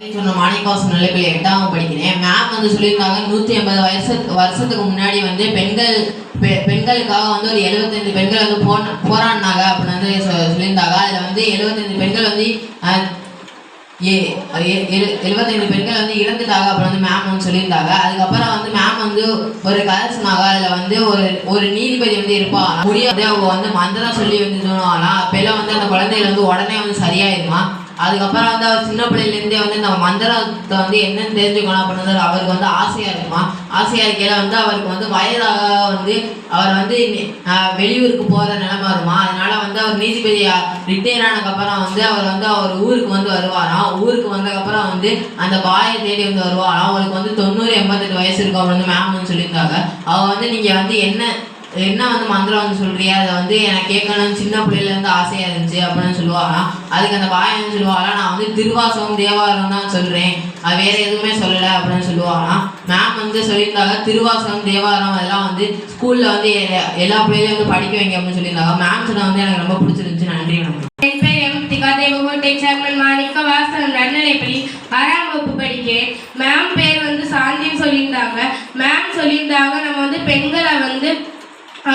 சொன்ன மாணிக்கவாசன் நிலைப்பில் எட்டாவது படிக்கிறேன். மேம் வந்து சொல்லியிருந்தாங்க நூற்றி ஐம்பது வயசு வருஷத்துக்கு முன்னாடி வந்து பெண்கள் பெ- பெண்களுக்காக வந்து ஒரு எழுபத்தஞ்சு பெண்கள் வந்து போன போராடினாங்க அப்படின்னு வந்து சொல்லியிருந்தாங்க. அதில் வந்து எழுபத்தஞ்சு பெண்கள் வந்து ஏ எழுபத்தஞ்சு எழு- பெண்கள் வந்து இறந்துட்டாங்க அப்புறம் வந்து மேம் வந்து சொல்லியிருந்தாங்க. அதுக்கப்புறம் வந்து மேம் வந்து ஒரு கதை சொன்னாங்க அதில் வந்து ஒரு ஒரு நீதிபதி வந்து இருப்பா முடியாது அவங்க வந்து மந்திரம் சொல்லி வந்து சொன்னாங்களாம் அப்பெல்லாம் வந்து அந்த குழந்தைகள் வந்து உடனே வந்து சரியாயிருமா? அதுக்கப்புறம் வந்து அவர் சின்ன பிள்ளையிலேருந்தே வந்து இந்த மந்திரத்தை வந்து என்னன்னு தெரிஞ்சுக்கணும் அப்படின்றது அவருக்கு வந்து ஆசையாக இருக்குமா? ஆசையாக இருக்கையில் வந்து அவருக்கு வந்து வயதாக வந்து அவர் வந்து வெளியூருக்கு போகிற நிலைமை வருமா? அதனால வந்து அவர் நீதிபதி ரிட்டையர் ஆனதுக்கப்புறம் வந்து அவர் வந்து அவர் ஊருக்கு வந்து வருவாராம். ஊருக்கு வந்ததுக்கப்புறம் வந்து அந்த பாயை தேடி வந்து வருவாராம். அவருக்கு வந்து தொண்ணூறு எண்பத்தெட்டு வயசு இருக்கும் அப்படின்னு வந்து மேம் சொல்லியிருந்தாங்க அவள் வந்து நீங்கள் வந்து என்ன என்ன வந்து மந்திரம் வந்து சொல்றியா? அதை வந்து எனக்கு கேட்கணும் சின்ன பிள்ளையிலேருந்து ஆசையாக இருந்துச்சு அப்படின்னு சொல்லுவாராம் அதுக்கு அந்த பாய் வந்து சொல்லுவாராம் நான் வந்து திருவாசகம் தேவாரம் தான் சொல்கிறேன் அது வேறு எதுவுமே சொல்லலை அப்படின்னு சொல்லுவாராம் மேம் வந்து சொல்லியிருந்தாங்க திருவாசகம் தேவாரம் அதெல்லாம் வந்து ஸ்கூலில் வந்து எல்லா பிள்ளைகளையும் வந்து படிக்க வைங்க அப்படின்னு சொல்லியிருந்தாங்க. மேம் சொன்ன வந்து எனக்கு ரொம்ப பிடிச்சிருந்துச்சு. நன்றி மேம் என் பெயர் எம் திகாதேவகோட்டை சேர்மன் மாணிக்க வாசனம் நன்னலைப்பள்ளி ஆறாம் வகுப்பு படிக்கிறேன். மேம் பேர் வந்து சாந்தின்னு சொல்லியிருந்தாங்க. மேம் சொல்லியிருந்தாங்க நம்ம வந்து பெண்களை வந்து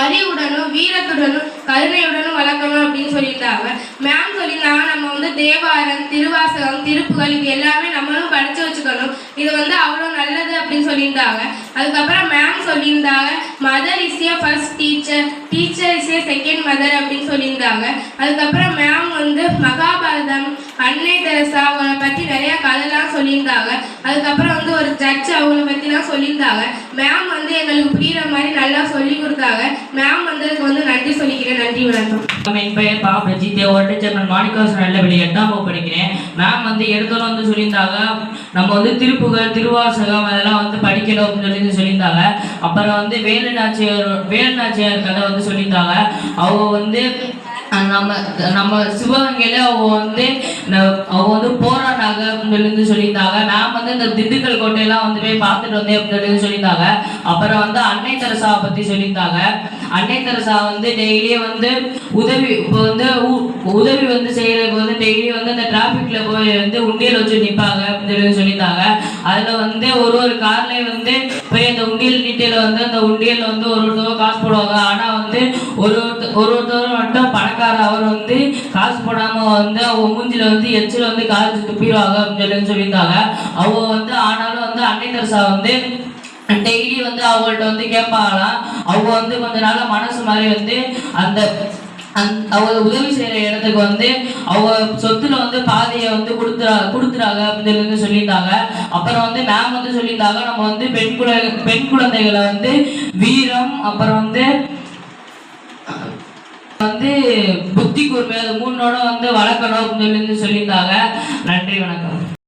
அறிவுடனும் வீரத்துடனும் கருணையுடனும் வளர்க்கணும் அப்படின்னு சொல்லியிருந்தாங்க. மேம் சொல்லியிருந்தாங்க நம்ம வந்து தேவாரம் திருவாசகம் திருப்புகள் இது எல்லாமே நம்மளும் படித்து வச்சுக்கணும். இது வந்து அவ்வளோ நல்லது அப்படின்னு சொல்லியிருந்தாங்க. அதுக்கப்புறம் மேம் சொல்லியிருந்தாங்க mother is a first teacher teacher is a second mother அப்படின்னு சொல்லியிருந்தாங்க. அதுக்கப்புறம் மேம் வந்து மகாபாரதம் அன்னை தெரசா அவங்கள பற்றி நிறைய கதைலாம் சொல்லியிருந்தாங்க. அதுக்கப்புறம் வந்து ஒரு ஜட்ஜ் அவங்கள பற்றிலாம் சொல்லியிருந்தாங்க. மேம் வந்து எங்களுக்கு புரியுற மாதிரி நல்லா சொல்லி கொடுத்தாங்க. மேம் வந்ததுக்கு வந்து நன்றி சொல்லிக்கிறேன். நன்றி வணக்கம். என் பெயர் பா பிரஜித். ஒரு டீச்சர் மாணிக்காசன் நல்லபடி எட்டாம் வகுப்பு படிக்கிறேன். மேம் வந்து எடுத்தோன்னு வந்து சொல்லியிருந்தாங்க. நம்ம வந்து திருப்புகழ் திருவாசகம் அதெல்லாம் வந்து படிக்கணும் அப்படின்னு சொல்லி சொல்லியிருந்தாங்க. அப்புறம் வந்து வேலு நாச்சியார் வேலு நாச்சியார் கதை வந்து சொல்லியிருந்தாங்க. அவங்க வந்து நம்ம நம்ம சிவகங்கையில அவங்க வந்து அவங்க வந்து போற அப்படின்னு சொல்லியிருந்தாங்க. மேம் வந்து இந்த திண்டுக்கல் கோட்டையெல்லாம் வந்து போய் பார்த்துட்டு வந்தேன் அப்படின்னு சொல்லி சொல்லியிருந்தாங்க. அப்புறம் வந்து அன்னை தெரசாவை பற்றி சொல்லியிருந்தாங்க. அன்னை தெரசா வந்து டெய்லியே வந்து உதவி இப்போ வந்து உ- உதவி வந்து செய்யறதுக்கு வந்து டெய்லி வந்து அந்த டிராஃபிக்ல போய் வந்து உண்டியல் வச்சு நிற்பாங்க அப்படின்னு சொல்லி சொல்லியிருந்தாங்க. அதில் வந்து ஒரு ஒரு கார்லேயும் வந்து போய் அந்த உண்டியல் நீட்டியில் வந்து அந்த உண்டியலில் வந்து ஒரு ஒருத்தவங்க காசு போடுவாங்க. ஆனால் வந்து ஒரு ஒரு ஒருத்தவரும் மட்டும் பணக்கார அவர் வந்து காசு போடாமல் வந்து அவங்க மூஞ்சில வந்து எச்சில் வந்து காசு துப்பிடுவாங்க அப்படின்னு சொல்லி சொல்லியிருந்தாங்க. அவங்க வந்து ஆனாலும் வந்து அன்னை தெரசா வந்து டெய்லி வந்து அவங்கள்ட்ட வந்து கேட்பாங்களாம். அவங்க வந்து கொஞ்ச நாள் மனசு மாதிரி வந்து அந்த அவங்க உதவி செய்யற இடத்துக்கு வந்து அவங்க சொத்துல வந்து பாதையை வந்து கொடுத்துறா கொடுத்துறாங்க அப்படின்னு சொல்லி சொல்லியிருந்தாங்க. அப்புறம் வந்து மேம் வந்து சொல்லியிருந்தாங்க நம்ம வந்து பெண் குழ பெண் குழந்தைகளை வந்து வீரம் அப்புறம் வந்து வந்து புத்தி கூர்மை அது மூணோட வந்து வளர்க்கணும் அப்படின்னு சொல்லி சொல்லியிருந்தாங்க. நன்றி வணக்கம்.